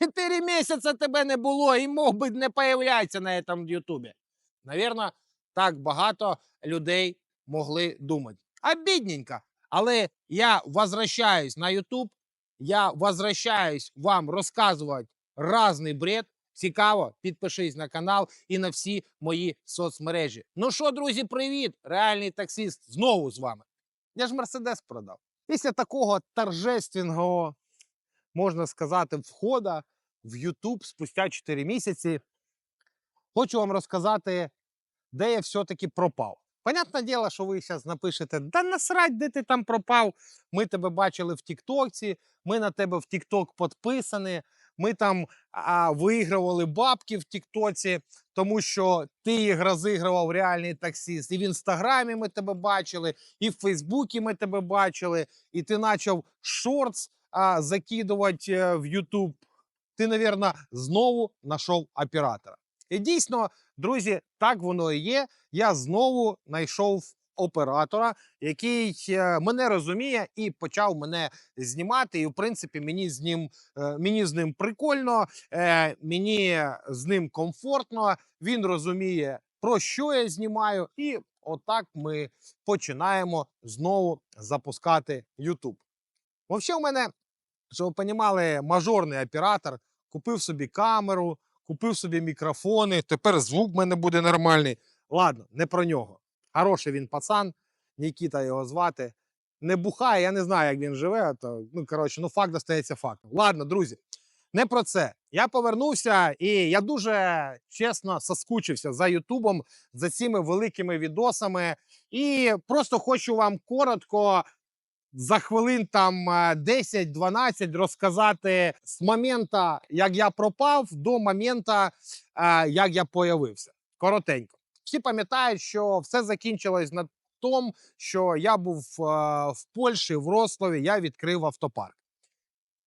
Чотири місяці тебе не було і мог би не появлятися на цьому Ютубі. Навірно, так багато людей могли думати. Обідненько. Але я возвращаюсь на Ютуб, я возвращаюсь вам розказувати разний бред. Цікаво, підпишись на канал і на всі мої соцмережі. Ну що, друзі, привіт! Реальний таксист знову з вами. Я ж Мерседес продав. Після такого торжественного, можна сказати, входа в YouTube спустя 4 місяці, хочу вам розказати, де я все-таки пропав. Понятне діло, що ви зараз напишете: да насрать, де ти там пропав. Ми тебе бачили в Тіктокці, ми на тебе в Тікток підписані. Ми там а, виігрували бабки в Тіктоці, тому що ти їх розігрував реальний таксист. І в інстаграмі ми тебе бачили, і в Фейсбуці ми тебе бачили, і ти почав шортс а, закидувати е, в Ютуб. Ти, мабуть, знову знайшов оператора. І дійсно, друзі, так воно і є. Я знову знайшов оператора, який е, мене розуміє і почав мене знімати. І, в принципі, мені з ним, е, мені з ним прикольно, е, мені з ним комфортно. Він розуміє, про що я знімаю, і отак ми починаємо знову запускати YouTube. Взагалі, у мене, щоб ви розуміли, мажорний оператор купив собі камеру, купив собі мікрофони. Тепер звук в мене буде нормальний. Ладно, не про нього. Хороший він пацан, Нікіта його звати. Не бухає, я не знаю, як він живе. То, ну, коротше, ну факт остається фактом. Ладно, друзі, не про це. Я повернувся, і я дуже чесно соскучився за Ютубом, за цими великими відосами. І просто хочу вам коротко за хвилин там е, 10-12 розказати з моменту, як я пропав, до моменту, е, як я появився. Коротенько. Всі пам'ятають, що все закінчилось на тому, що я був е, в Польщі, в Рославі, я відкрив автопарк.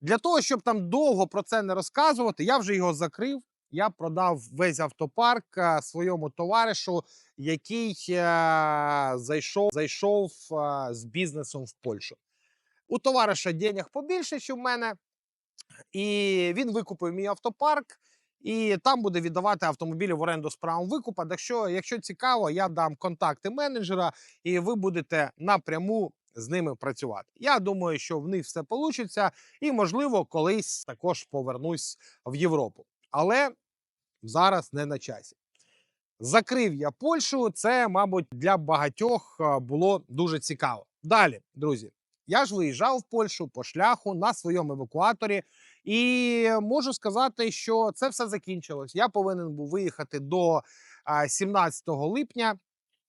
Для того, щоб там довго про це не розказувати, я вже його закрив. Я продав весь автопарк е, своєму товаришу, який е, зайшов, зайшов е, з бізнесом в Польщу. У товариша денег побільше, ніж в мене, і він викупив мій автопарк. І там буде віддавати автомобілі в оренду з правом викупа. Так що, якщо цікаво, я дам контакти менеджера, і ви будете напряму з ними працювати. Я думаю, що в них все вийде, і можливо, колись також повернусь в Європу. Але зараз не на часі. Закрив я Польщу. Це, мабуть, для багатьох було дуже цікаво. Далі, друзі, я ж виїжджав в Польщу по шляху на своєму евакуаторі. І можу сказати, що це все закінчилось. Я повинен був виїхати до 17 липня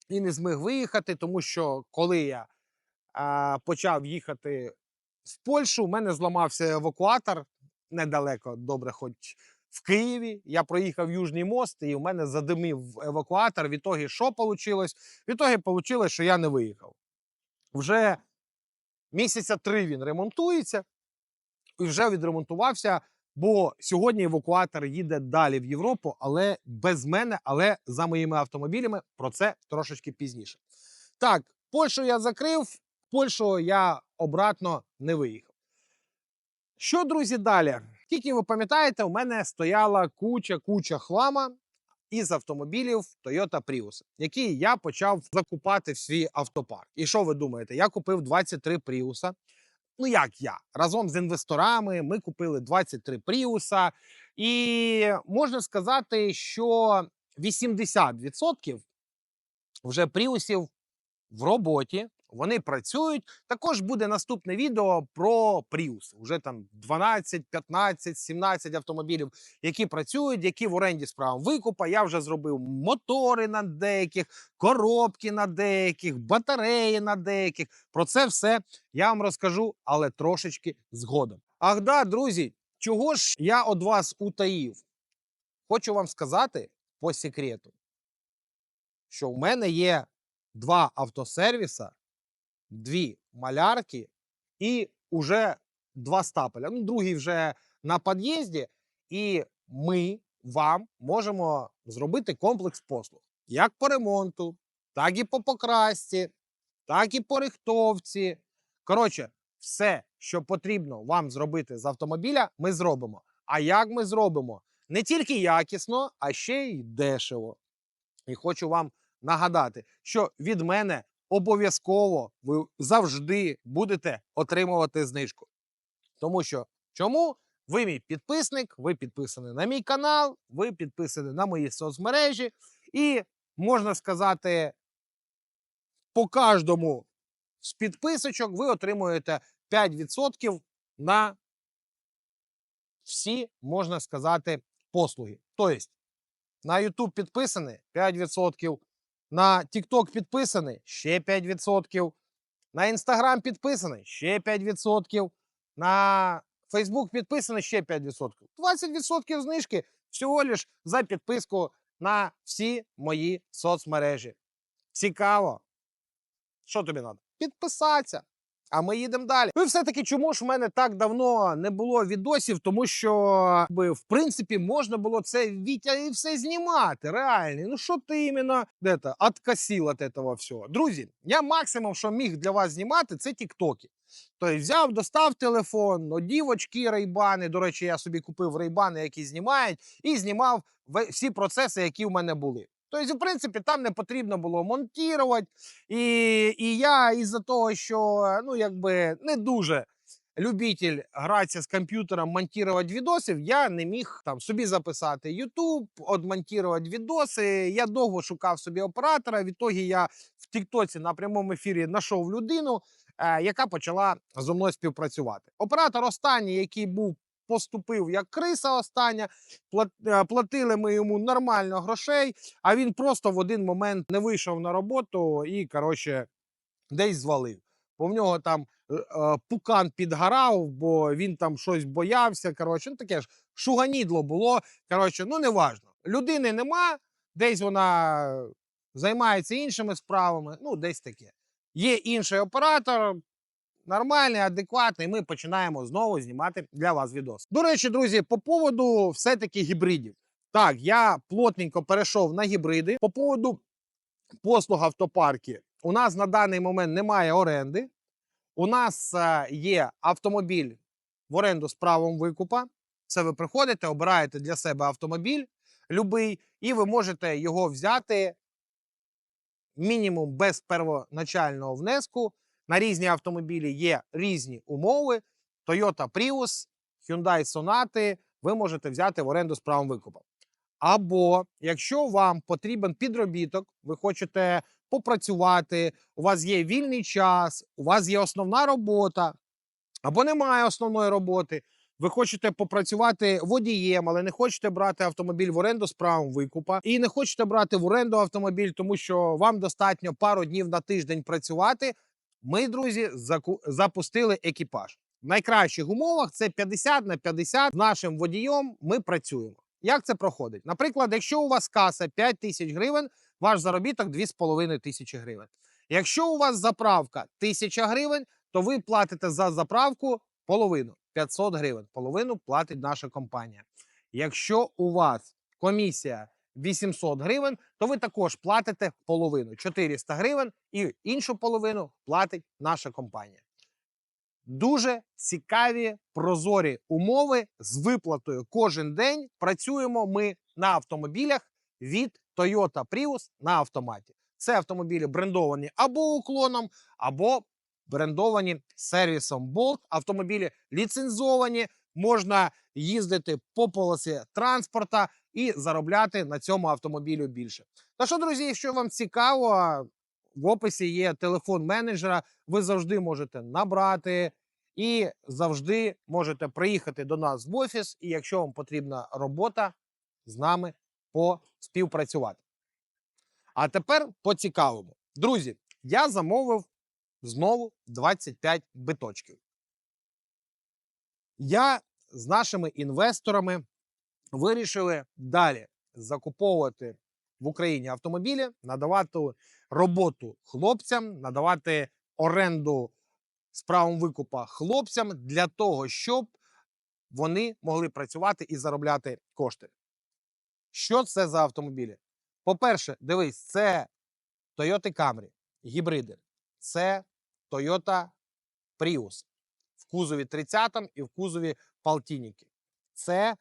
і не зміг виїхати, тому що коли я почав їхати в Польщу, у мене зламався евакуатор недалеко, добре, хоч в Києві. Я проїхав Южний мост, і у мене задимів евакуатор. В ітогі що вийшло? В ітогі вийшло, що я не виїхав. Вже місяця три він ремонтується і вже відремонтувався. Бо сьогодні евакуатор їде далі в Європу, але без мене, але за моїми автомобілями. Про це трошечки пізніше. Так, Польщу я закрив, в Польщу я обратно не виїхав. Що, друзі, далі? Тільки ви пам'ятаєте, у мене стояла куча-куча хлама із автомобілів Toyota Prius, які я почав закупати в свій автопарк. І що ви думаєте? Я купив 23 Prius. Ну, як я? Разом з інвесторами ми купили 23 Пріуса. І можна сказати, що 80% вже Пріусів в роботі. Вони працюють. Також буде наступне відео про Prius. Уже там 12, 15, 17 автомобілів, які працюють, які в оренді з правом викупа. Я вже зробив мотори на деяких, коробки на деяких, батареї на деяких. Про це все я вам розкажу, але трошечки згодом. Ах да, друзі, чого ж я від вас утаїв? Хочу вам сказати по секрету, що в мене є два автосервіса, дві малярки і уже два стапеля. Ну, другий вже на під'їзді, і ми вам можемо зробити комплекс послуг як по ремонту, так і по покрасці, так і по рихтовці. Коротше, все, що потрібно вам зробити з автомобіля, ми зробимо. А як ми зробимо? Не тільки якісно, а ще й дешево. І хочу вам нагадати, що від мене обов'язково ви завжди будете отримувати знижку. Тому що чому? Ви мій підписник, ви підписані на мій канал, ви підписані на мої соцмережі, і можна сказати, по кожному з підписочок ви отримуєте 5% на всі, можна сказати, послуги. Тобто на YouTube підписані 5%, на TikTok підписаний ще 5%, на Instagram підписаний ще 5%, на Facebook підписаний ще 5%. 20% знижки всього лиш за підписку на всі мої соцмережі. Цікаво. Що тобі треба? Підписатися. А ми їдемо далі. Ну і все-таки чому ж в мене так давно не було відосів? Тому що, якби, в принципі, можна було це Вітя і все знімати. Реально. Ну що ти іменно де-то, откосив від цього всього? Друзі, я максимум, що міг для вас знімати, це тіктоки. Тобто взяв, достав телефон, одів очки рейбани. До речі, я собі купив рейбани, які знімають, і знімав всі процеси, які в мене були. Тобто, в принципі, там не потрібно було монтувати. І, і я із-за того, що ну, якби не дуже любитель гратися з комп'ютером, монтувати відосів, я не міг там собі записати YouTube, одмонтувати відоси. Я довго шукав собі оператора. Відтоді я в Тіктоці на прямому ефірі знайшов людину, е, яка почала зі мною співпрацювати. Оператор останній, який був. Поступив як криса остання, е, платили ми йому нормально грошей, а він просто в один момент не вийшов на роботу і, коротше, десь звалив. Бо в нього там е, е, пукан підгорав, бо він там щось боявся. Коротше, ну таке ж шуганідло було. Коротше, ну неважно. Людини нема, десь вона займається іншими справами. Ну, десь таке. Є інший оператор, нормальний, адекватний. Ми починаємо знову знімати для вас відос. До речі, друзі, по поводу все-таки гібридів. Так, я плотненько перейшов на гібриди. По поводу послуг автопарки. У нас на даний момент немає оренди. У нас е, є автомобіль в оренду з правом викупа. Це ви приходите, обираєте для себе автомобіль любий, і ви можете його взяти мінімум без первоначального внеску. На різні автомобілі є різні умови. Toyota Prius, Hyundai Sonata ви можете взяти в оренду з правом викупа. Або якщо вам потрібен підробіток, ви хочете попрацювати, у вас є вільний час, у вас є основна робота, або немає основної роботи, ви хочете попрацювати водієм, але не хочете брати автомобіль в оренду з правом викупа, і не хочете брати в оренду автомобіль, тому що вам достатньо пару днів на тиждень працювати. Ми, друзі, запустили екіпаж. В найкращих умовах це 50 на 50 з нашим водієм ми працюємо. Як це проходить? Наприклад, якщо у вас каса 5 тисяч гривень, ваш заробіток 2,5 тисячі гривень. Якщо у вас заправка 1000 гривень, то ви платите за заправку половину 500 гривень. Половину платить наша компанія. Якщо у вас комісія 800 гривень, то ви також платите половину 400 гривень, і іншу половину платить наша компанія. Дуже цікаві прозорі умови з виплатою кожен день. Працюємо ми на автомобілях від Toyota Prius на автоматі. Це автомобілі брендовані або уклоном, або брендовані сервісом Bolt. Автомобілі ліцензовані, можна їздити по полосі транспорта і заробляти на цьому автомобілю більше. Та що, друзі, якщо вам цікаво, в описі є телефон менеджера. Ви завжди можете набрати і завжди можете приїхати до нас в офіс. І якщо вам потрібна робота, з нами поспівпрацювати. А тепер по цікавому. Друзі, я замовив знову 25 биточків. Я з нашими інвесторами вирішили далі закуповувати в Україні автомобілі, надавати роботу хлопцям, надавати оренду з правом викупа хлопцям для того, щоб вони могли працювати і заробляти кошти. Що це за автомобілі? По-перше, дивись, це Toyota Camry, гібриди. Це Toyota Prius в кузові 30 і в кузові полтинники. це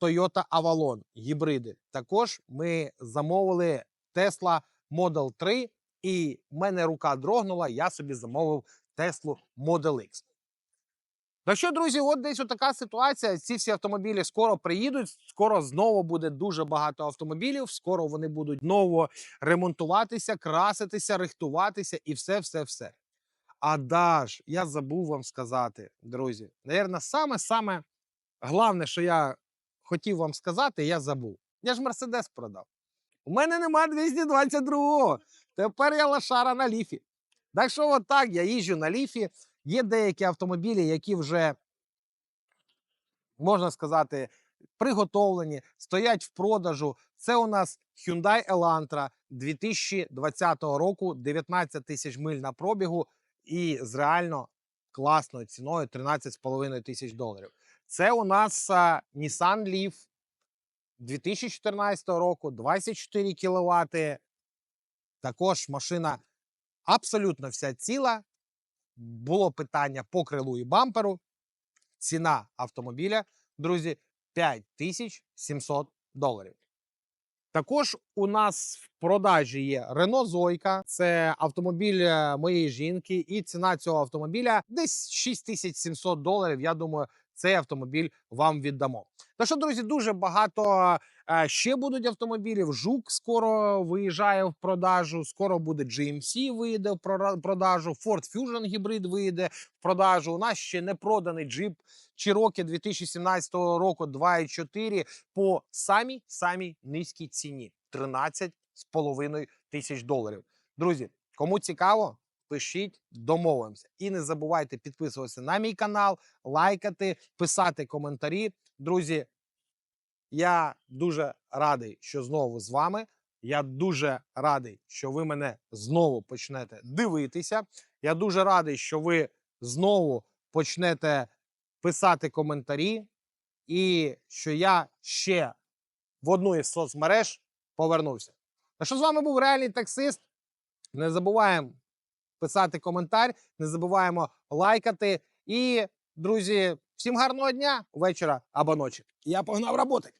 Toyota Avalon гібриди. Також ми замовили Tesla Model 3, і в мене рука дрогнула. Я собі замовив Tesla Model X. Так що, друзі, от десь така ситуація. Ці всі автомобілі скоро приїдуть. Скоро знову буде дуже багато автомобілів. Скоро вони будуть знову ремонтуватися, краситися, рихтуватися і все, все, все. А даж, я забув вам сказати, друзі. Навірно, саме саме головне, що я хотів вам сказати, я забув. Я ж Мерседес продав. У мене нема 222-го. Тепер я лошара на ліфі. Так що, от так, я їжджу на ліфі. Є деякі автомобілі, які вже, можна сказати, приготовлені, стоять в продажу. Це у нас Hyundai Elantra 2020 року, 19 тисяч миль на пробігу і з реально класною ціною 13,5 тисяч доларів. Це у нас а, Nissan Leaf 2014 року, 24 кВт. Також машина абсолютно вся ціла. Було питання по крилу і бамперу. Ціна автомобіля, друзі, 5700 доларів. Також у нас в продажі є Renault Zoe. Це автомобіль е, моєї жінки, і ціна цього автомобіля десь 6700 доларів. Я думаю, цей автомобіль вам віддамо. Так що, друзі, дуже багато е, ще будуть автомобілів. Жук скоро виїжджає в продажу. Скоро буде GMC вийде в продажу. Ford Fusion гібрид вийде в продажу. У нас ще не проданий Jeep Cherokee 2017 року 2,4 по самій самій низькій ціні 13,5 тисяч доларів. Друзі, кому цікаво, пишіть, домовимося. І не забувайте підписуватися на мій канал, лайкати, писати коментарі. Друзі, я дуже радий, що знову з вами. Я дуже радий, що ви мене знову почнете дивитися. Я дуже радий, що ви знову почнете писати коментарі, і що я ще в одну із соцмереж повернувся. А що з вами був реальний таксист? Не забуваємо писати коментар, не забуваємо лайкати. І, друзі, всім гарного дня, вечора або ночі. Я погнав роботи.